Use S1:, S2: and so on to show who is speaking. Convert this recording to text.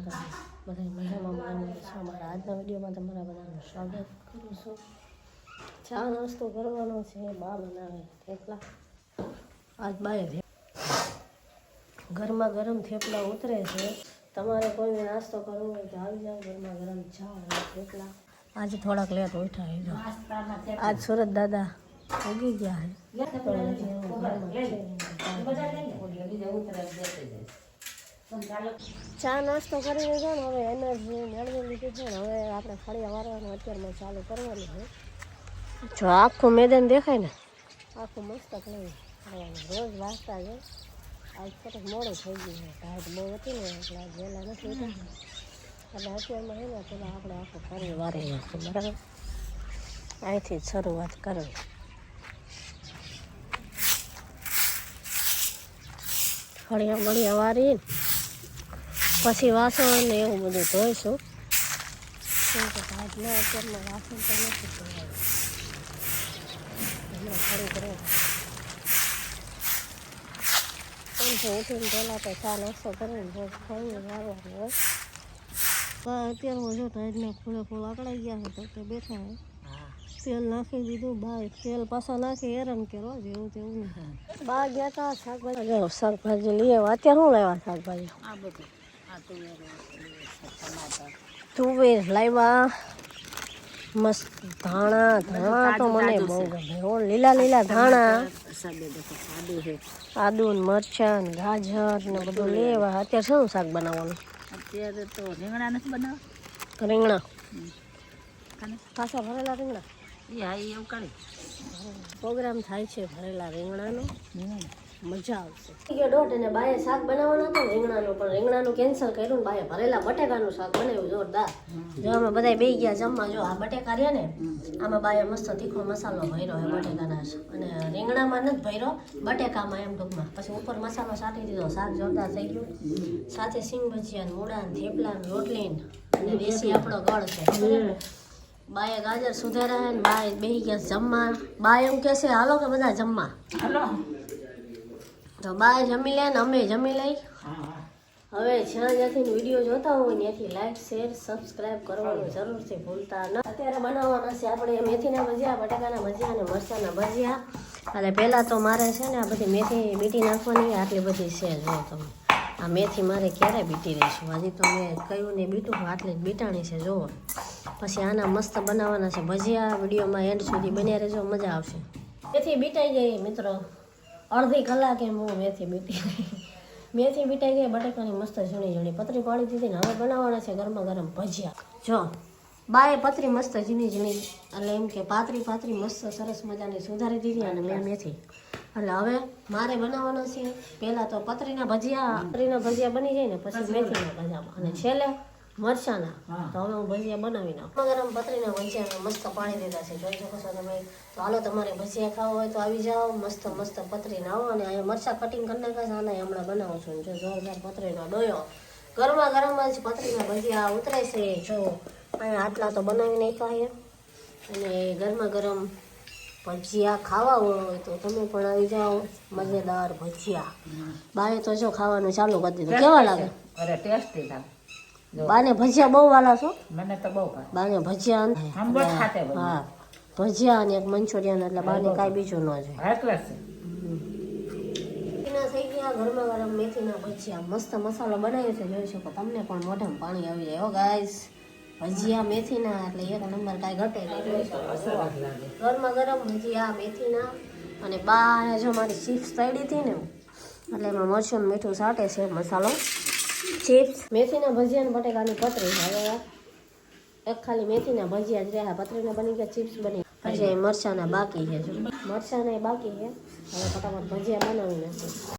S1: માતા બધા મજામાં મજામાં છે અમારા આજના વિડીયોમાં તમારા બધાનું સ્વાગત કરું છું ચા નાસ્તો કરવાનો છે બા બનાવે થેપલા આજ બાએ ગરમા ગરમ થેપલા ઉતરે છે તમારે કોઈને નાસ્તો કરવો હોય તો આવી જાઓ ગરમા ગરમ ચા અને થેપલા આજે થોડાક લેટ ઉઠા આવી આજ સુરત દાદા ઉગી ગયા છે. ચા નાસ્તો કરી લીધો ને હવે એનર્જી મેળવી લીધી છે ને હવે આપણે ફળિયા વારવાનું અત્યારમાં ચાલુ કરવાનું છે. જો આખું મેદાન દેખાય ને આખું મસ્તક નહીં રોજ વાંચતા છે આજ સરસ મોડું થઈ ગયું છે. ટાઈટ બહુ હતી ને એટલે વહેલા નથી એટલે અત્યારમાં છે ને પેલા આપણે આખું ફરી વારી નાખું બરાબર? અહીંથી જ શરૂઆત કરવી. ફળિયા બળિયા વારી પછી વાસણ ને એવું બધું ધોઈશું. કેમ કે ભાતમાં અત્યારમાં વાસણ તો નથી ધોવાયું. ઉઠીને પહેલાં તો ચા નાસ્તો કરીને રોજ ફળિયું વારવાનું હોય. અત્યારે અત્યારમાં જો ટાઈટના ખોલે ફૂલ આકડાઈ ગયા છે તો બેઠા હે તેલ નાખી દીધું બાય તેલ પાછા નાખી હેરાન કરો જેવું તેવું બા ગયા હતા શાકભાજી. જો શાકભાજી લઈ આવ્યા. અત્યારે શું લેવા શાકભાજી?
S2: આ બધું. તુવેર
S1: લાવ્યા. મસ્ત ધાણા. ધાણા તો મને બહુ ગમે. ઓ લીલા લીલા ધાણા.
S2: આદુ
S1: ને મરચા ને ગાજર ને બધું લેવા. અત્યારે શું શાક બનાવવાનું?
S2: અત્યારે તો રીંગણા નથી બનાવવા
S1: રીંગણા. પાછા ભરેલા રીંગણા?
S2: એ હા એવું કાઢી.
S1: પ્રોગ્રામ થાય છે ભરેલા રીંગણાનો. મજા આવશે. કે દોઢ અને બાએ શાક બનાવવાનું હતું રીંગણાનું પણ રીંગણાનું કેન્સલ કર્યું ને બાએ ભરેલા બટેકાનું શાક બનાવ્યું જોરદાર. જો અમે બધા બે ગયા જમવા જો આ બટેકા રહ્યા ને આમાં બાએ મસ્ત તીખો મસાલો ભર્યો એ બટેકાના અને રીંગણામાં નથી ભર્યો બટેકામાં એમ ટૂંકમાં. પછી ઉપર મસાલો સાટી દીધો શાક જોરદાર થઈ ગયું. સાથે સિંગ ભજીયા ને મૂળા થેપલા રોટલી અને દેશી આપણો ગળ છે. બાએ ગાજર સુધારા ને બાએ બેસી ગયા જમવા. બાય એમ કહેશે હાલો કે બધા જમવા.
S2: હાલો.
S1: તો બા જમી લે ને અમે જમી લઈ. હવે જ્યાં જ્યાંથી વીડિયો જોતા હોય ત્યાંથી લાઈક શેર સબસ્ક્રાઈબ કરવાનું જરૂરથી ભૂલતા ન. અત્યારે બનાવવાના છે આપણે મેથીના ભજીયા બટાકાના ભજીયા અને મરચાના ભજીયા. એટલે પહેલાં તો મારે છે ને આ બધી મેથી બીટી નાખવાની આટલી બધી છે જો તમે. આ મેથી મારે ક્યારે બીટી રહીશું હજી તો મેં કહ્યું ને બીટું આટલી જ બીટાણી છે જુઓ. પછી આના મસ્ત બનાવવાના છે ભજીયા વિડીયોમાં એન્ડ સુધી બન્યા રહેજો મજા આવશે. તેથી બીટાઈ ગઈ મિત્રો. અડધી કલાકે હું મેથી બીટી મેથી બીટાઈ ગઈ બટેકાની મસ્ત ઝીણી ઝીણી પતરી પાડી દીધી ને હવે બનાવવાના છે ગરમા ગરમ ભજીયા. જો, બાએ પતરી મસ્ત ઝીણી ઝીણી એટલે એમ કે પાતરી પાતરી મસ્ત સરસ મજાની સુધારી દીધી અને મેં મેથી. એટલે હવે મારે બનાવવાના છે. પહેલાં તો પતરીના ભજીયા પતરીના ભજીયા બની જાય ને પછી મેથીના ભજીયા. અને છેલ્લે મરચાના. તો હવે હું ભજીયા બનાવી નાખું. ગરમ પતરીના ભજીયા મસ્ત પાણી દીધા છે. જોઈ શકો છો તમે. તો હાલો તમારે ભજીયા ખાવા હોય તો આવી જાઓ. મસ્ત મસ્ત પતરી આવો અને અહીંયા મરચાં કટિંગ કરી નાખે છે. આને હમણાં બનાવું છું. જો જોરદાર પતરીનો ડોયો. ગરમા ગરમ જ પતરીના ભજીયા ઉતરે છે. જો અહીંયા આટલા તો બનાવી નાખ્યા છે. અને ગરમા ગરમ ભજીયા ખાવા હોય તો તમે પણ આવી જાઓ. મજેદાર ભજીયા. બાએ તો જો ખાવાનું ચાલુ કરી દીધું. કેવા લાગે?
S2: અરે ટેસ્ટી લાગે.
S1: બાને ભજીયા બહુ વાલા છો?
S2: મને તો બહુ
S1: બાને ભજીયા હા. ભજીયા અને એક મંચુરિયન એટલે બાને કાંઈ બીજું ન જોઈએ ગયા ગરમા મેથીના ભજીયા. મસ્ત મસાલો બનાવ્યો છે જોઈ શકો. તમને પણ મોઢામાં પાણી આવી જાય. હો ગાઈસ ભજીયા મેથીના એટલે એક નંબર કાંઈ ઘટે નહીં
S2: લાગે.
S1: ગરમા ગરમ ભજીયા મેથીના અને બા જો મારી ચિપ્સ તળી હતી ને એટલે એમાં મરચું મીઠું સાટે છે મસાલો. ચિપ્સ. મેથીના ભજીયા અને બટેકાની પતરી. હવે એક ખાલી મેથીના ભજીયા જ રહ્યા. પતરીના બની ગયા, ચિપ્સ બની પછી મરચાના બાકી છે મરચાના બાકી છે. હવે ફટાફટ ભજીયા બનાવી નાખીએ.